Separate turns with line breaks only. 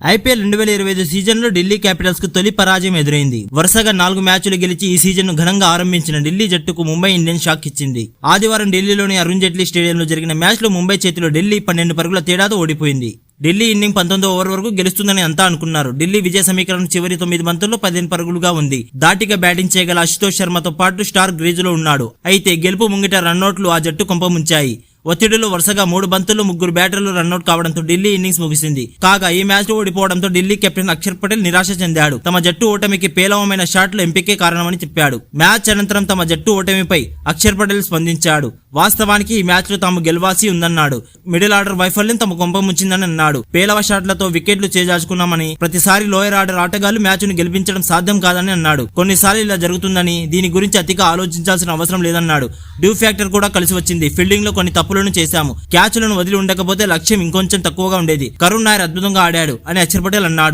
IPL రెండు వేల ఇరవై ఐదు సీజన్లో ఢిల్లీ క్యాపిటల్స్కు తొలి పరాజయం ఎదురైంది. వరుసగా నాలుగు మ్యాచ్లు గెలిచి ఈ సీజన్ను ఘనంగా ఆరంభించిన ఢిల్లీ జట్టుకు ముంబై ఇండియన్స్ షాక్ ఇచ్చింది. ఆదివారం ఢిల్లీలోని అరుణ్ జైట్లీ స్టేడియంలో జరిగిన మ్యాచ్లో ముంబై చేతిలో ఢిల్లీ పన్నెండు పరుగుల తేడాతో ఓడిపోయింది. ఢిల్లీ ఇన్నింగ్ పంతొమ్మిది ఓవర్ వరకు గెలుస్తుందని అంతా అనుకున్నారు. ఢిల్లీ విజయ సమీకరణం చివరి తొమ్మిది బంతుల్లో పదిహేను పరుగులుగా ఉంది. దాటిగా బ్యాటింగ్ చేయగల అశుతోష్ శర్మతో పాటు స్టార్ గ్రీజులో ఉన్నాడు. అయితే గెలుపు ముంగిట రన్అట్లు ఆ జట్టు కొంపముంచాయి. ఒత్తిడిలో వరుసగా మూడు బంతులు ముగ్గురు బ్యాటర్లు రన్అట్ కావడంతో ఢిల్లీ ఇన్నింగ్స్ ముగిసింది. కాగా ఈ మ్యాచ్లో ఓడిపోవడంతో ఢిల్లీ కెప్టెన్ అక్షర్ పటేల్ నిరాశ చెందాడు. తమ జట్టు ఓటమికి పేలవమైన షాట్లు ఎంపికే కారణమని చెప్పాడు. మ్యాచ్ అనంతరం తమ జట్టు ఓటమిపై అక్షర్ పటేల్ స్పందించాడు. వాస్తవానికి ఈ మ్యాచ్లో తాము గెలవాల్సి ఉందన్నాడు. మిడిల్ ఆర్డర్ వైఫల్యం తమ కొంప అన్నాడు. పేలవ షాట్లతో వికెట్లు చేజార్చుకున్నామని ప్రతిసారి లోయర్ ఆర్డర్ ఆటగాళ్ళు మ్యాచ్ను గెలిపించడం సాధ్యం కాదని అన్నాడు. కొన్నిసార్లు ఇలా జరుగుతుందని దీని గురించి అతిగా ఆలోచించాల్సిన అవసరం లేదన్నాడు. డ్యూ ఫ్యాక్టర్ కూడా కలిసి వచ్చింది. ఫీల్డింగ్లో కొన్ని తప్పు తప్పులను చేశాము. క్యాచ్లను వదిలి ఉండకపోతే లక్ష్యం ఇంకొంచెం తక్కువగా ఉండేది. కరుణ్ నాయర్ అద్భుతంగా ఆడాడు అని అక్షర్ పటేల్ అన్నాడు.